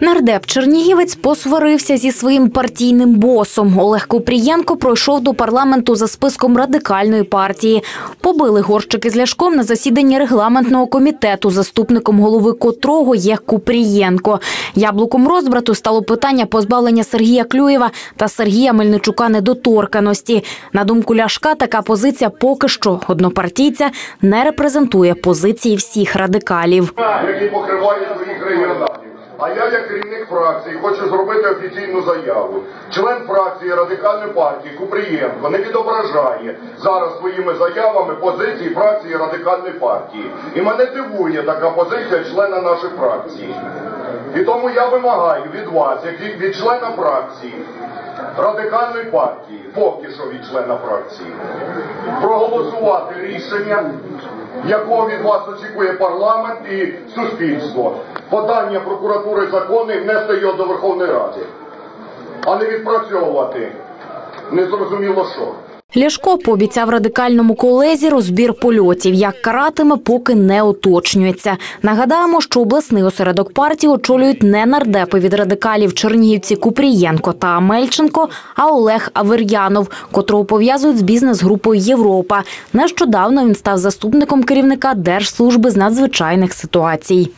Нардеп Чернігівець посварився зі своїм партійним босом. Олег Купрієнко пройшов до парламенту за списком радикальної партії. Побили горщики з ляшком на засіданні регламентного комітету, заступником голови котрого є Купрієнко. Яблуком розбрату стало питання позбавлення Сергія Клюєва та Сергія Мельничука недоторканості. На думку Ляшка, така позиція поки що однопартійця не репрезентує позиції всіх радикалів. який покриває своїх регіоналів. А я, як керівник фракції, хочу зробити офіційну заяву. Член фракції радикальної партії Купрієнко не відображає зараз своїми заявами позиції фракції радикальної партії. І мене дивує така позиція члена нашої фракції. І тому я вимагаю від вас, як від- члена фракції радикальної партії, поки що від члена фракції, проголосувати рішення, якого від вас очікує парламент і суспільство. Подання прокуратури закони внести його до Верховної Ради, а не відпрацьовувати незрозуміло що. Ляшко пообіцяв радикальному колезі розбір польотів. Як каратиме, поки не уточнюється. Нагадаємо, що обласний осередок партії очолюють не нардепи від радикалів Чернігівці Купрієнко та Амельченко, а Олег Авер'янов, котрого пов'язують з бізнес-групою Європа. Нещодавно він став заступником керівника Держслужби з надзвичайних ситуацій.